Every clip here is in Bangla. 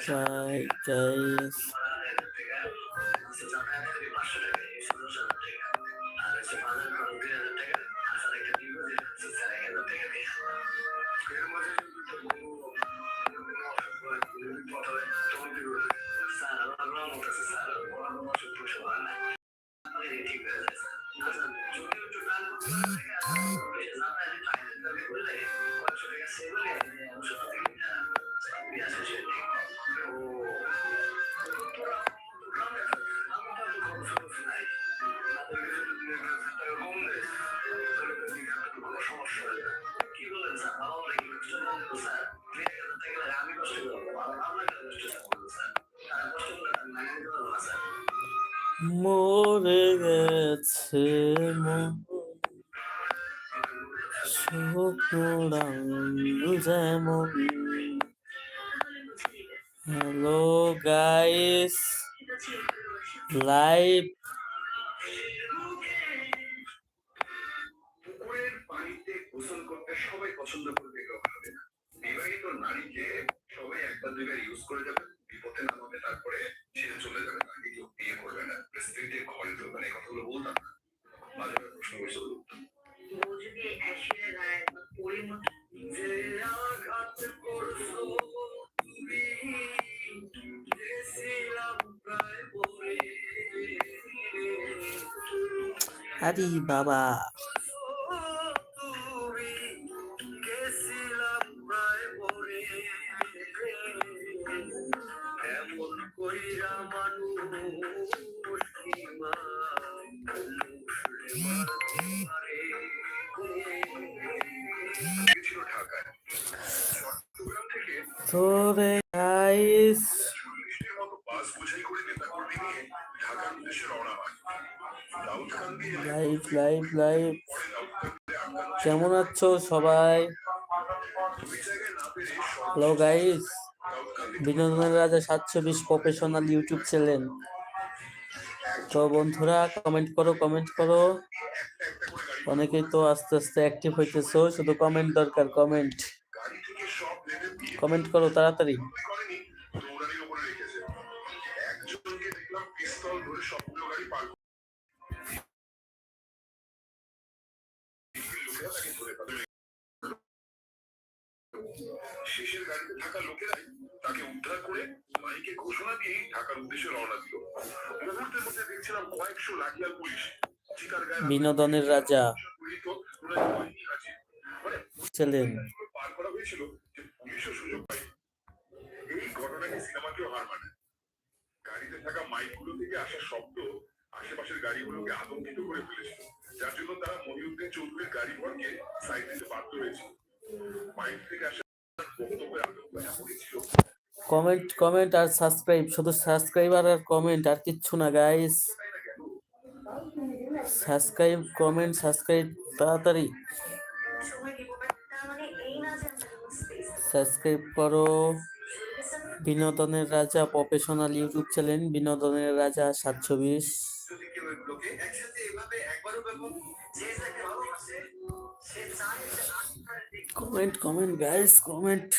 চাই চাই মরে গেছে মন স্বপ্ন যেমন হ্যালো গাইস লাইভ আরে বাবা তুমি আছো সবাই? হ্যালো গাইস বিনোদন রাজা সাতশো বিশ প্রফেশনাল ইউটিউব চ্যানেল তো বন্ধুরা কমেন্ট করো কমেন্ট করো। অনেকেই তো আস্তে আস্তে অ্যাক্টিভ হইতেছো, শুধু কমেন্ট দরকার কমেন্ট কমেন্ট করো তাড়াতাড়ি। দিয়ে ঢাকার উদ্দেশ্যে রওনা দিল। মুহূর্তের মধ্যে দেখছিলাম কয়েকশো লাঠিয়াল পুলিশ বিনোদনের রাজা। মানে চ্যানেল পুলিশগুলো পার করা হয়েছিল যে পুলিশও সুযোগ পায় এই ঘটনাকে সিনেমাকেও হার মানে। গাড়িতে থাকা মাইকগুলো থেকে আসা শব্দ আশেপাশের গাড়িগুলোকে আতঙ্কিত করে ফেলেছিল। যার জন্য তারা মহিউদ্দিন চৌধুরীর গাড়ি ভরকে সাইড দিতে বাধ্য হয়েছিল। মাইক থেকে আসা বক্তব্যের আতঙ্ক এমনই ছিল। কমেন্ট কমেন্ট আর সাবস্ক্রাইব শুধু সাবস্ক্রাইবার আর কমেন্ট আর কিচ্ছু না গাইস সাবস্ক্রাইব কমেন্ট সাবস্ক্রাইব তাড়াতাড়ি। সাবস্ক্রাইব করো। বিনোদনের রাজা প্রফেশনাল ইউটিউব চ্যানেল, বিনোদনের রাজা সাতশো বিশ কমেন্ট কমেন্ট গাইস কমেন্ট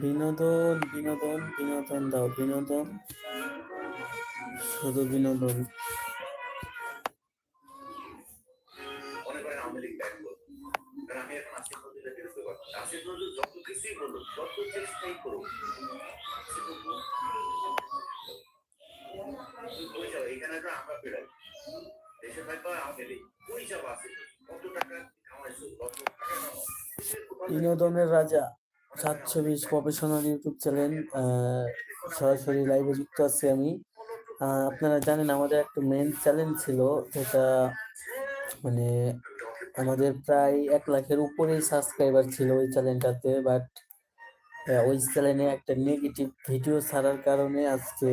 বিনোদন বিনোদন বিনোদন দাও বিনোদন। শুধু বিনোদন। মনে করেন আওয়ামী লীগ ব্যাক করব কারণ আমি এখন আসিফ নজরুলের বিরুদ্ধে কথা আসিফ নজরুল যত কিছুই বলুক যত চেষ্টাই করুক আসিফ নজরুল, ওই যাও, এখানে তো আমরা পেরাই দেশে থাকবা আমাদের ওই যাবা আছে কত টাকা কামাইছো কত টাকা কামাও বিনোদনের রাজা সাত বিশ প্রফেশনাল ইউটিউব চ্যানেল সরাসরি লাইভে যুক্ত আছি আমি। আপনারা জানেন আমাদের একটা মেন চ্যানেল ছিল, যেটা মানে আমাদের প্রায় এক লাখের উপরেই সাবস্ক্রাইবার ছিল ওই চ্যানেলটাতে বাট ওই চ্যানেলে একটা নেগেটিভ ভিডিও ছাড়ার কারণে আজকে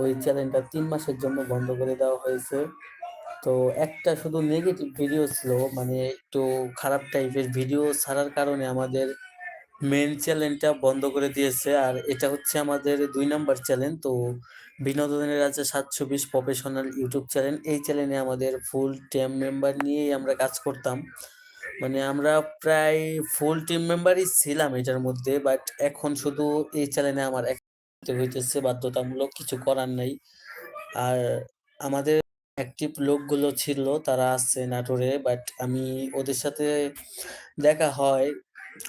ওই চ্যানেলটা তিন মাসের জন্য বন্ধ করে দেওয়া হয়েছে। তো একটা শুধু নেগেটিভ ভিডিও ছিল মানে একটু খারাপ টাইপের ভিডিও ছাড়ার কারণে আমাদের মেন চ্যানেলটা বন্ধ করে দিয়েছে। আর এটা হচ্ছে আমাদের দুই নাম্বার চ্যানেল তো বিনোদনের আছে সাতশো বিশ প্রফেশনাল ইউটিউব চ্যানেল এই চ্যানেলে আমাদের ফুল টিম মেম্বার নিয়েই আমরা কাজ করতাম। মানে আমরা প্রায় ফুল টিম মেম্বারই ছিলাম এটার মধ্যে বাট এখন শুধু এই চ্যানেলে আমার হইতেছে, বাধ্যতামূলক কিছু করার নাই। আর আমাদের অ্যাক্টিভ লোকগুলো ছিল, তারা আছে নাটোরে বাট আমি ওদের সাথে দেখা হয়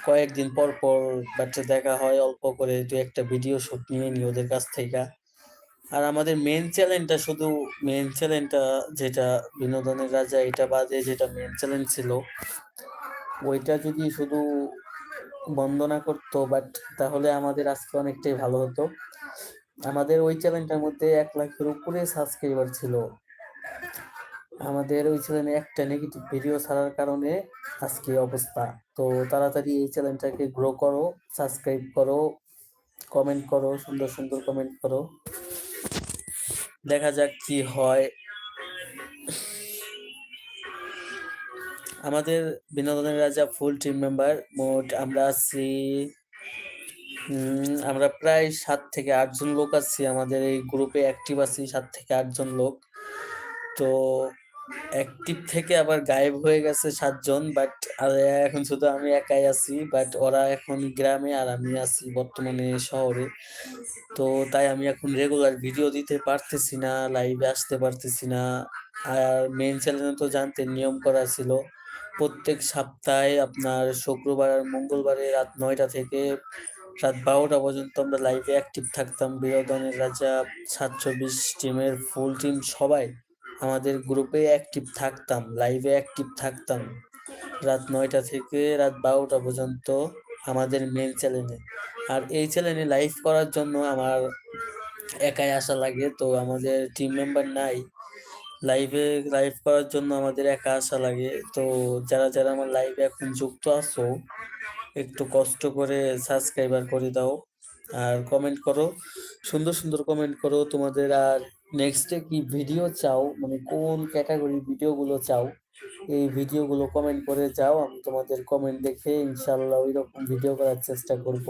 কয়েকদিন পর পর বাট দেখা হয় অল্প করে দু একটা ভিডিও শুট নিয়ে নিই ওদের কাছ থেকে। আর আমাদের মেন চ্যানেলটা শুধু মেন চ্যানেলটা যেটা বিনোদনের রাজা, এটা বাদে যেটা মেন চ্যানেল ছিল, ওইটা যদি শুধু বন্ধ না করতো বাট তাহলে আমাদের আজকে অনেকটাই ভালো হতো। আমাদের ওই চ্যানেলটার মধ্যে এক লাখের উপরে সাবস্ক্রাইবার ছিল। আমাদের ওই চ্যানেলে একটা নেগেটিভ ভিডিও ছাড়ার কারণে আজকে অবস্থা। তো তাড়াতাড়ি এই চ্যানেলটাকে গ্রো করো সাবস্ক্রাইব করো কমেন্ট করো, সুন্দর সুন্দর কমেন্ট করো। দেখা যাক কি হয়। আমাদের বিনোদনের রাজা ফুল টিম মেম্বার মোট আমরা আছি আমরা প্রায় সাত থেকে আটজন লোক আছি। আমাদের এই গ্রুপে অ্যাক্টিভ আছি সাত থেকে আটজন লোক। তো অ্যাক্টিভ থেকে আবার গায়েব হয়ে গেছে সাতজন বাট এখন শুধু আমি একাই আছি বাট ওরা এখন গ্রামে আর আমি আছি বর্তমানে শহরে। তো তাই আমি এখন রেগুলার ভিডিও দিতে পারতেছি না লাইভে আসতে পারতেছি না। আর মেন চ্যানেলে তো জানতে নিয়ম করা ছিল। প্রত্যেক সপ্তাহে আপনার শুক্রবার আর মঙ্গলবারে রাত নয়টা থেকে রাত বারোটা পর্যন্ত আমরা লাইভে অ্যাক্টিভ থাকতাম। বিনোদনের রাজা সাতশো বিশ টিমের ফুল টিম সবাই। আমাদের গ্রুপে অ্যাক্টিভ থাকতাম লাইভে অ্যাক্টিভ থাকতাম। রাত নয়টা থেকে রাত বারোটা পর্যন্ত আমাদের মেন চ্যানেলে আর এই চ্যানেলে লাইভ করার জন্য আমার একাই আসা লাগে, তো আমাদের টিম মেম্বার নাই। লাইভে লাইভ করার জন্য আমাদের একা আসা লাগে। তো যারা যারা আমার লাইভে এখন যুক্ত আছো, একটু কষ্ট করে সাবস্ক্রাইবার করে দাও। আর কমেন্ট করো, সুন্দর সুন্দর কমেন্ট করো। তোমাদের আর নেক্সটে কি ভিডিও চাও? মানে কোন ক্যাটাগরির ভিডিওগুলো চাও? এই ভিডিওগুলো কমেন্ট করে যাও, আমি তোমাদের কমেন্ট দেখে ইনশাল্লাহ ওই রকম ভিডিও করার চেষ্টা করব।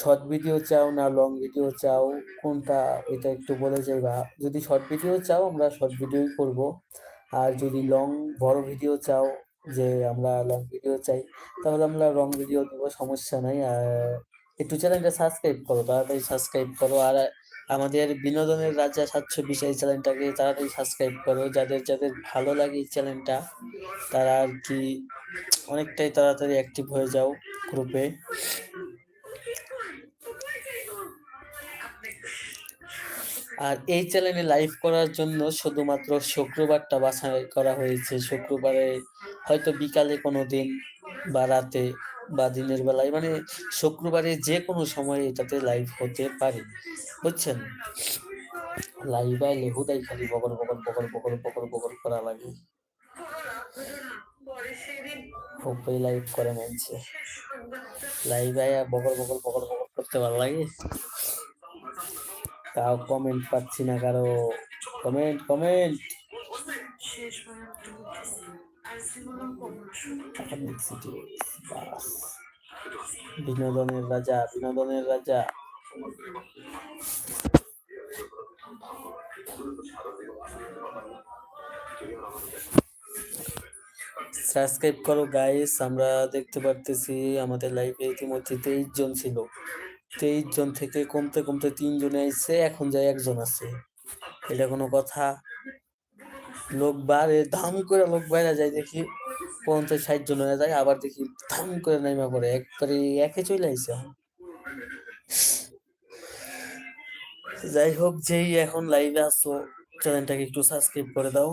শর্ট ভিডিও চাও না লং ভিডিও চাও? কোনটা এটা একটু বলে যাইবা। যদি শর্ট ভিডিও চাও, আমরা শর্ট ভিডিওই করব। আর যদি লং বড় ভিডিও চাও, যে আমরা লং ভিডিও চাই, তাহলে আমরা লং ভিডিও দেবো, সমস্যা নাই। আর একটু চ্যানেলটা সাবস্ক্রাইব করো, তাড়াতাড়ি সাবস্ক্রাইব করো। আর আমাদের বিনোদনের রাজা সাতশো বিশ এই চ্যানেলটাকে তাড়াতাড়ি সাবস্ক্রাইব করো। যাদের যাদের ভালো লাগে এই চ্যানেলটা, তারা আর কি অনেকটাই তাড়াতাড়ি অ্যাক্টিভ হয়ে যাও গ্রুপে আর এই চ্যানেলে লাইভ করার জন্য শুধুমাত্র শুক্রবারটা বাছাই করা হয়েছে। শুক্রবারে হয়তো বিকালে কোনো দিন বা রাতে বা দিনের বেলায় মানে শুক্রবারে যে কোনো সময় এটাতে লাইভ হতে পারে। বুঝছেন? লাইভ আইলে হুদাই খালি বকর বকর বকর বকর বকর বকর করা লাগে। খুবই লাইভ করে মানছে। লাইভ আয়া বকর বকর বকর বকর করতে ভালো লাগে। তাও কমেন্ট পাচ্ছি না কারও। কমেন্ট কমেন্ট বিনোদনের রাজা বিনোদনের রাজা। সাবস্ক্রাইব করো গাইস আমরা দেখতে পারতেছি আমাদের লাইভে ইতিমধ্যে তেইশ জন ছিল। তেইশ জন থেকে কমতে কমতে তিনজনে আইছে এখন যায় একজন আছে। এটা কোনো কথা। লোক বাড়ে, ধাম করে লোক বাইরে যায়, দেখি পঞ্চাশ, ষাট জন হয়ে যায়, আবার দেখি ধাম করে নাইমা পড়ে। একবারে একে চলে এখন। যাই হোক, যেই এখন লাইভে আসো চ্যানেলটাকে একটু সাবস্ক্রাইব করে দাও।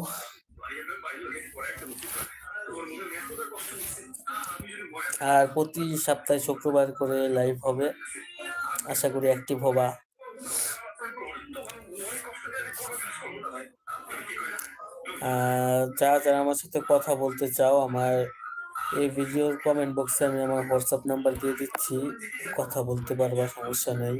আর প্রতি সপ্তাহে শুক্রবার করে লাইভ হবে। আশা করি অ্যাক্টিভ হবা। যারা যারা আমার সাথে কথা বলতে চাও, আমার এই ভিডিওর কমেন্ট বক্সে আমি আমার হোয়াটসঅ্যাপ নাম্বার দিয়ে দিচ্ছি। কথা বলতে পারবা, সমস্যা নেই।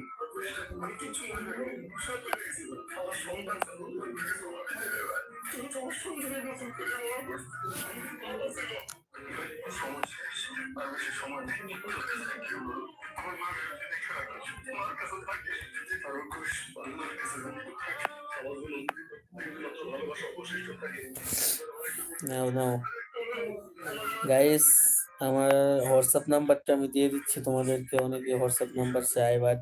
নাও নাও। গাইস আমার হোয়াটসঅ্যাপ নাম্বারটা আমি দিয়ে দিচ্ছি তোমাদেরকে। অনেকে হোয়াটসঅ্যাপ নাম্বার চাই বাট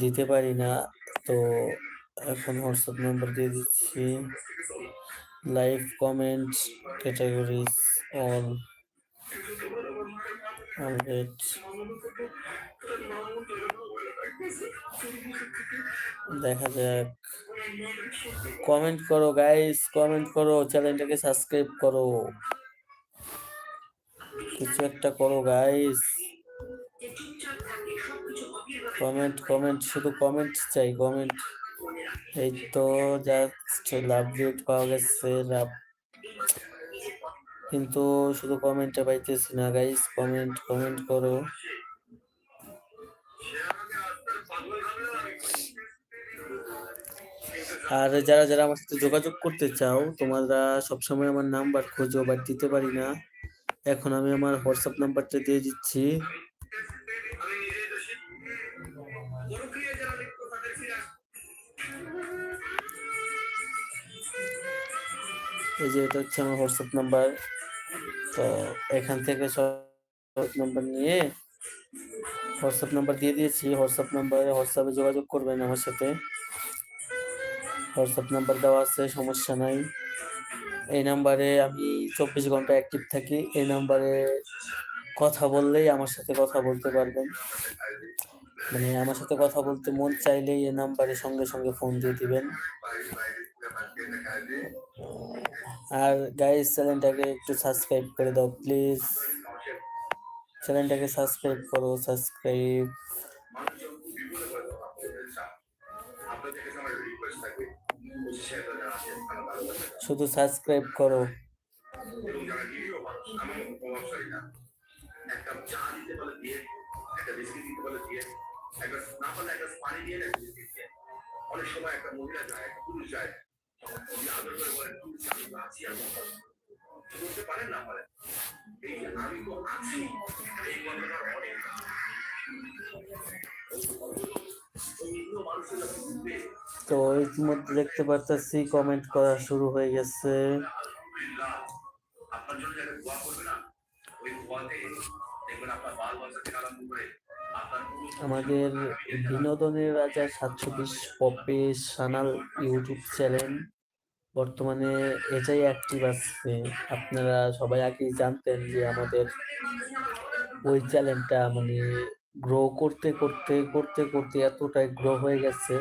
দিতে পারি না। তো এখন হোয়াটসঅ্যাপ নাম্বার দিয়ে দিচ্ছি। Live comment categories all already দেখা যাক। কমেন্ট করো গাইস কমেন্ট করো চ্যানেলটাকে সাবস্ক্রাইব করো। কিছু একটা করো গাইস কমেন্ট কমেন্ট শুধু কমেন্ট চাই কমেন্ট এই তো জাস্ট লাভ রেট পাওয়া গেছে লাভ কিন্তু শুধু কমেন্টে পাইতেছি না গাইস কমেন্ট কমেন্ট করো। আর যারা যারা আমার সাথে যোগাযোগ করতে চাও, তোমরা সবসময় আমার নাম্বার খোঁজো বা দিতে পারি না। এখন আমি আমার হোয়াটসঅ্যাপ নাম্বারটা দিয়ে দিচ্ছি। এই যে এটা হচ্ছে আমার হোয়াটসঅ্যাপ নাম্বার তো এখান থেকে নাম্বার নিয়ে হোয়াটসঅ্যাপ নাম্বার দিয়ে দিয়েছি। হোয়াটসঅ্যাপ নাম্বারে হোয়াটসঅ্যাপে যোগাযোগ করবেন আমার সাথে। হোয়াটসঅ্যাপ নাম্বার দেওয়া আছে, সমস্যা নাই। এই নাম্বারে আমি চব্বিশ ঘণ্টা অ্যাক্টিভ থাকি। এই নাম্বারে কথা বললেই আমার সাথে কথা বলতে পারবেন। মানে আমার সাথে কথা বলতে মন চাইলেই এই নাম্বারে সঙ্গে সঙ্গে ফোন দিয়ে দিবেন। আর গাইস চ্যানেলটাকে একটু সাবস্ক্রাইব করে দাও প্লিজ চ্যানেলটাকে সাবস্ক্রাইব করো সাবস্ক্রাইব শুধু সাবস্ক্রাইব করো। এবং যারা নিরীহ মানুষ আমি প্রভাবশালী না এক কাপ চা দিতে বলে দিয়ে একটা বিস্কিট দিতে বলে দিয়ে একটা না পারলে একটা পানি দিয়ে একটা বিস্কিট দিয়ে অনেক সময় একটা মহিলা যায়, একটা পুরুষ যায় উনি আদর করে বলেন তুমি আমি তো আছি আমি বলতে পারেন না পারেন এই যে আমি তো আছি এই কথাটার অনেক অন্য মানুষের যখন বুঝবে তো ইতিমধ্যে দেখতে পারতেছি কমেন্ট করা শুরু হয়ে গেছে। আপনার জন্য যারা দোয়া করবে না, ওই দোয়াতে দেখবেন আপনার বাল বাচ্চা থেকে আরম্ভ করে আপনার পুরো আমাদের বিনোদনের রাজা সাতশো বিশ পপে সানাল ইউটিউব চ্যানেল। বর্তমানে এটাই অ্যাক্টিভ আছে। আপনারা সবাই আগেই জানতেন যে আমাদের ওই চ্যানেলটা মানে গ্রো করতে করতে করতে করতে এতটাই গ্রো হয়ে গেছে।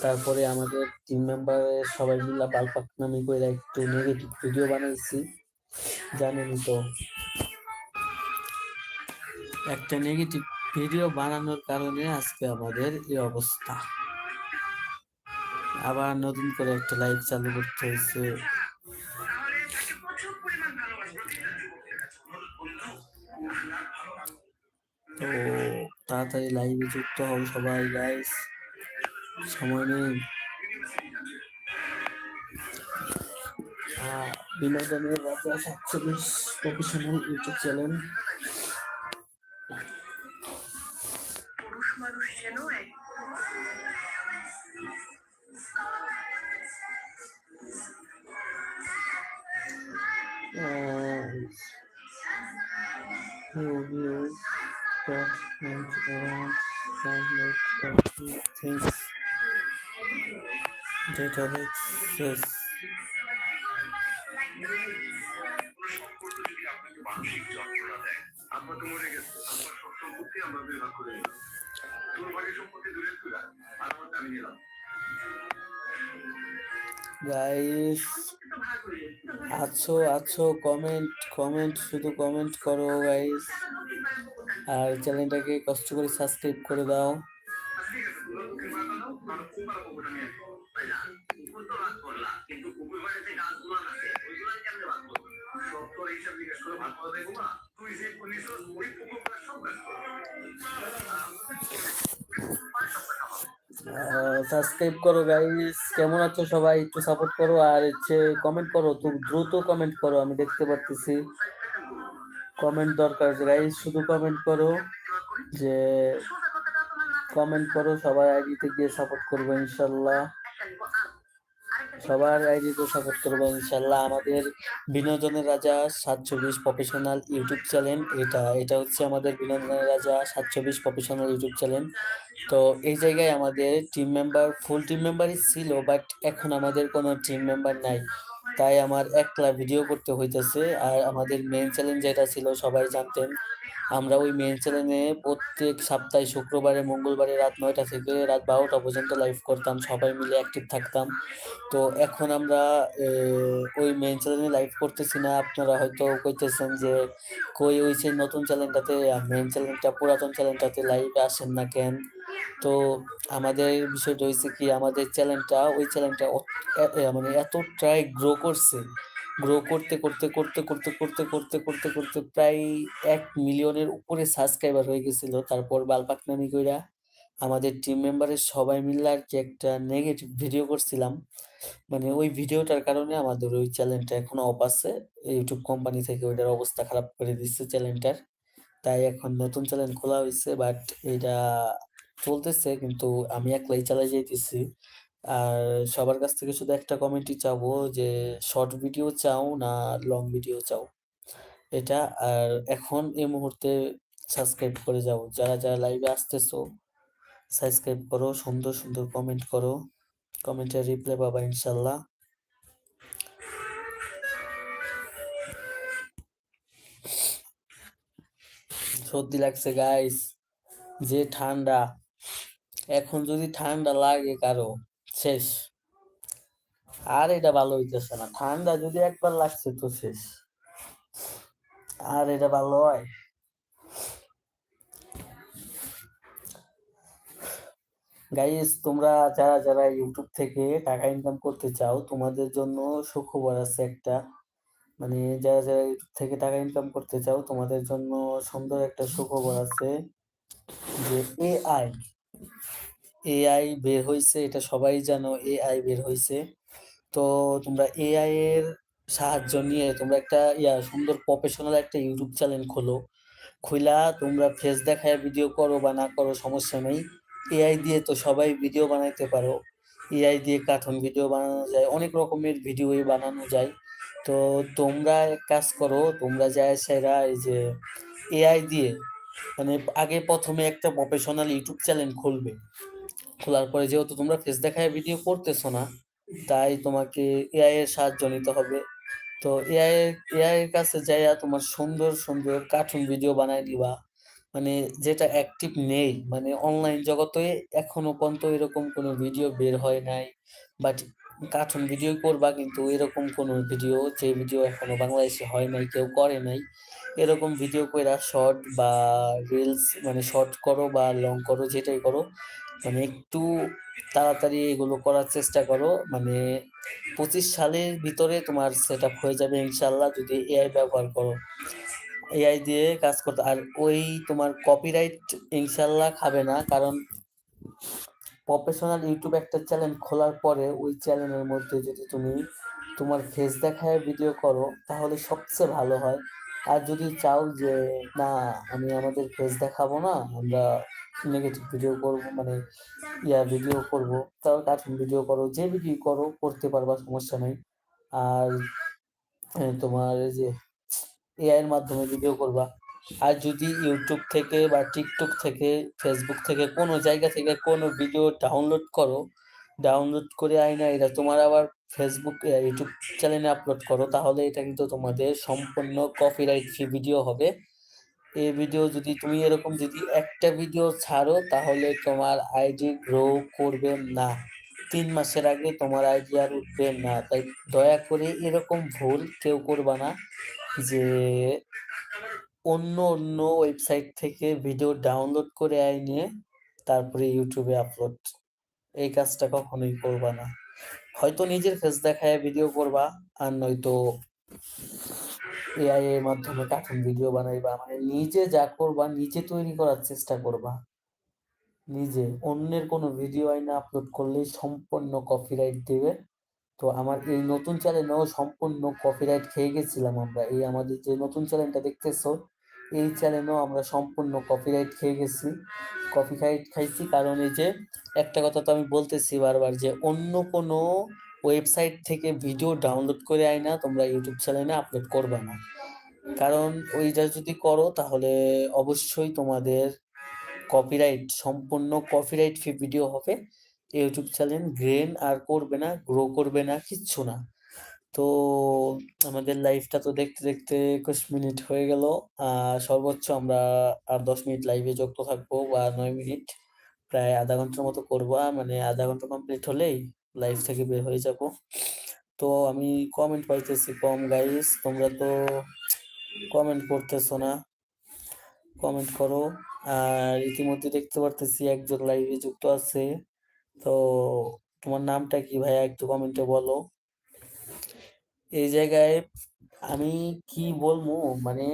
তারপরে আমাদের টিম মেম্বারের সবাই মিলে বালপাক নামে করে একটু নেগেটিভ ভিডিও বানাইছি। জানেনই তো। একটা নেগেটিভ ভিডিও বানানোর কারণে আজকে আমাদের এই অবস্থা। আবার নতুন করে একটা লাইভ চালু করতে হয়েছে। তো তাড়াতাড়ি লাইভে যুক্ত হও সবাই গাইস সময় নেই। বিনোদনের রাজা সাতশো বিশ professional YouTube channel and around five looked at the things data Alex says. Guys আছো আছো কমেন্ট কমেন্ট শুধু কমেন্ট করো গাইস আর চ্যানেলটাকে কষ্ট করে সাবস্ক্রাইব করে দাও। সাবস্ক্রাইব করো গাইস কেমন আছো সবাই? একটু সাপোর্ট করো। আর হচ্ছে কমেন্ট করো। তুমি দ্রুত কমেন্ট করো। আমি দেখতে পারতেছি। কমেন্ট দরকার গাইস শুধু কমেন্ট করো যে কমেন্ট করো, সবাই আইডিতে গিয়ে সাপোর্ট করব ইনশাল্লাহ। সবার আইডিতে সাপোর্ট করব ইনশাল্লাহ। আমাদের বিনোদনের রাজা সাতশো বিশ প্রফেশনাল ইউটিউব চ্যানেল এটা এটা হচ্ছে আমাদের বিনোদনের রাজা সাতশো বিশ প্রফেশনাল ইউটিউব চ্যানেল তো এই জায়গায় আমাদের টিম মেম্বার ফুল টিম মেম্বারই ছিল বাট এখন আমাদের কোনো টিম মেম্বার নাই। তাই আমার একলা ভিডিও করতে হইতেছে। আর আমাদের মেন চ্যালেঞ্জ যেটা ছিল, সবাই জানতেন, আমরা ওই মেন চ্যানেলে প্রত্যেক সপ্তাহে শুক্রবারে, মঙ্গলবারে রাত নয়টা থেকে রাত বারোটা পর্যন্ত লাইভ করতাম, সবাই মিলে অ্যাক্টিভ থাকতাম। তো এখন আমরা ওই মেন চ্যানেলে লাইভ করতেছি না। আপনারা হয়তো কইতেছেন যে, কই ওই সেই নতুন চ্যানেলটাতে মেন চ্যানেলটা পুরাতন চ্যানেলটাতে লাইভে আসেন না কেন? তো আমাদের বিষয়টা হয়েছে কি, আমাদের চ্যানেলটা ওই চ্যানেলটা মানে এতটাই গ্রো করছে। গ্রো করতে করতে করতে করতে করতে করতে করতে করতে প্রায় এক মিলিয়নের উপরে সাবস্ক্রাইবার হয়ে গেছিল। তারপর বালপাকনামি কইরা আমাদের টিম মেম্বারের সবাই মিলে আর কি একটা নেগেটিভ ভিডিও করছিলাম। মানে ওই ভিডিওটার কারণে আমাদের ওই চ্যানেলটা এখনও অফ আছে। ইউটিউব কোম্পানি থেকে ওইটার অবস্থা খারাপ করে দিচ্ছে চ্যানেলটার তাই এখন নতুন চ্যানেল খোলা হয়েছে বাট এটা চলতেছে কিন্তু আমি একলাই চালাই যাইতেছি। আর সবার কাছ থেকে শুধু একটা কমেন্টই চাবো যে শর্ট ভিডিও চাও না লং ভিডিও চাও? এটা আর এখন এই মুহূর্তে সাবস্ক্রাইব করে যাও। যারা যারা লাইভে আসতেছো সাবস্ক্রাইব করো, সুন্দর সুন্দর কমেন্ট করো। কমেন্টের রিপ্লাই পাবা ইনশাল্লাহ। সর্দি লাগছে গাইস যে ঠান্ডা। এখন যদি ঠান্ডা লাগে কারও, শেষ। আর এটা ভালো হইতেছে না। ঠান্ডা যদি একবার লাগছে তো শেষ। আর এটা ভালো হয়। গাইস তোমরা যারা যারা ইউটিউব থেকে টাকা ইনকাম করতে চাও, তোমাদের জন্য সুখবর আছে একটা। মানে যারা যারা ইউটিউব থেকে টাকা ইনকাম করতে চাও, তোমাদের জন্য সুন্দর একটা সুখবর আছে যে এআই এআই বের হয়েছে এটা সবাই জানো এআই বের হয়েছে তো তোমরা এআই এর সাহায্য নিয়ে তোমরা একটা, ইয়া, সুন্দর প্রফেশনাল একটা ইউটিউব চ্যানেল খোলো। খুইলা তোমরা ফেস দেখায় ভিডিও করো বা না করো, সমস্যা নেই। এআই দিয়ে তো সবাই ভিডিও বানাইতে পারো। এআই দিয়ে কার্টুন ভিডিও বানানো যায়, অনেক রকমের ভিডিওই বানানো যায়। তো তোমরা কাজ করো, তোমরা যায় সেরা এই যে এআই দিয়ে মানে আগে প্রথমে একটা প্রফেশনাল ইউটিউব চ্যানেল খুলবে। খোলার পরে যেহেতু তোমরা ফেস দেখায় ভিডিও করতেছো না, তাই তোমাকে এআই এর সাহায্য নিতে হবে। তো এআই এআই এর কাছে যাইয়া তোমার সুন্দর সুন্দর কার্টুন ভিডিও বানাই দিবা। মানে যেটা অ্যাক্টিভ নেই মানে অনলাইন জগতে এখনও পর্যন্ত এরকম কোনো ভিডিও বের হয় নাই। বাট কার্টুন ভিডিও করবা, কিন্তু এরকম কোনো ভিডিও যে ভিডিও এখনও বাংলাদেশে হয় নাই, কেউ করে নাই, এরকম ভিডিও কইরা শর্ট বা রিলস মানে শর্ট করো বা লং করো, যেটাই করো মানে একটু তাড়াতাড়ি এগুলো করার চেষ্টা করো। মানে পঁচিশ সালের ভিতরে তোমার সেট হয়ে যাবে ইনশাল্লাহ যদি এআই ব্যবহার করো। এআই দিয়ে কাজ করতে, আর ওই তোমার কপিরাইট ইনশাল্লাহ খাবে না। কারণ প্রফেশনাল ইউটিউব একটা চ্যানেল খোলার পরে ওই চ্যানেলের মধ্যে যদি তুমি তোমার ফেস দেখায় ভিডিও করো, তাহলে সবচেয়ে ভালো হয়। আর যদি চাও যে, না, আমি আমাদের ফেস দেখাবো না, আমরা নেগেটিভ ভিডিও করব মানে ইয়া ভিডিও করব। তাও কার্টুন ভিডিও করো, যে ভিডিও করো, করতে পারবা, সমস্যা নেই। আর তোমার যে এআই এর মাধ্যমে ভিডিও করবা। আর যদি ইউটিউব থেকে বা টিকটক থেকে ফেসবুক থেকে কোনো জায়গা থেকে কোনো ভিডিও ডাউনলোড করো ডাউনলোড করে আইনা এটা তোমার আবার ফেসবুক ইউটিউব চ্যানেলে আপলোড করো, তাহলে এটা কিন্তু তোমাদের সম্পূর্ণ কপিরাইট ফ্রি ভিডিও হবে। এই ভিডিও যদি তুমি এরকম যদি একটা ভিডিও ছাড়ো, তাহলে তোমার আইডি গ্রো করবে না। তিন মাসের আগে তোমার আইডি আর উঠবে না। তাই দয়া করে এরকম ভুল কেউ করবা না যে অন্য অন্য ওয়েবসাইট থেকে ভিডিও ডাউনলোড করে আইনে তারপরে ইউটিউবে আপলোড এই কাজটা কখনোই করবা না। হয়তো নিজের ফেস দেখায় ভিডিও করবা, আর নয়তো এআই এর মাধ্যমে কার্টুন ভিডিও বানাইবা মানে নিজে যা করবা, নিজে তৈরি করার চেষ্টা করবা। নিজে, অন্যের কোনো ভিডিও আইনা আপলোড করলে সম্পূর্ণ কপিরাইট দেবে। তো আমার এই নতুন চ্যানেলেও সম্পূর্ণ কপিরাইট খেয়ে গেছিলাম আমরা। এই আমাদের যে নতুন চ্যানেলটা দেখতেছো, এই চ্যানেলেও আমরা সম্পূর্ণ কপিরাইট খেয়ে গেছি। কপিরাইট খাইছি কারণ এই যে, একটা কথা তো আমি বলতেছি বারবার যে, অন্য কোনো ওয়েবসাইট থেকে ভিডিও ডাউনলোড করে আয় না, তোমরা ইউটিউব চ্যানেলে আপলোড করবে না। কারণ ওইটা যদি করো, তাহলে অবশ্যই তোমাদের কপিরাইট সম্পূর্ণ কপিরাইট ফ্রি ভিডিও হবে। ইউটিউব চ্যানেল গ্রেন আর করবে না গ্রো করবে না, কিচ্ছু না। তো আমাদের লাইভটা তো দেখতে দেখতে একুশ মিনিট হয়ে গেল সর্বোচ্চ আমরা আর দশ মিনিট লাইভে যুক্ত থাকব বা নয় মিনিট প্রায় আধা ঘণ্টার মতো করব। মানে আধা ঘণ্টা কমপ্লিট হলেই লাইভ থেকে বের হয়ে যাব। তো আমি কমেন্ট পাইতেছি কম গাইস তোমরা তো কমেন্ট করতেছো না। কমেন্ট করো। আর ইতিমধ্যে দেখতে পারতেছি একজন লাইভে যুক্ত আছে। তো তোমার নামটা কি ভাইয়া, একটু কমেন্টে বলো। এই জায়গায় আমি কি বলব মানে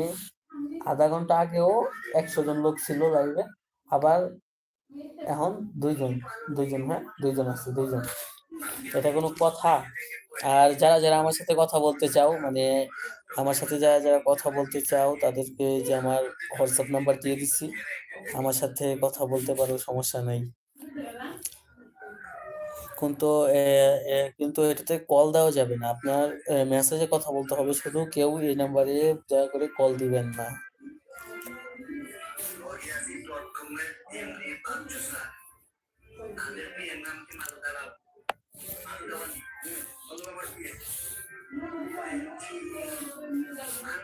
আধা ঘণ্টা আগেও একশো জন লোক ছিল লাইভে আবার এখন দুইজন দুইজন হ্যাঁ? দুইজন আছে, দুইজন। এটা কোনো কথা? আর যারা যারা আমার সাথে কথা বলতে চাও মানে আমার সাথে যারা যারা কথা বলতে চাও, তাদেরকে যে আমার হোয়াটসঅ্যাপ নাম্বার দিয়ে দিচ্ছি। আমার সাথে কথা বলতে পারো, সমস্যা নাই। কিন্তু কিন্তু এটাতে কল দেওয়া যাবে না। আপনার মেসেজে কথা বলতে হবে। শুধু কেউ এই নাম্বারে দয়া করে কল দিবেন না।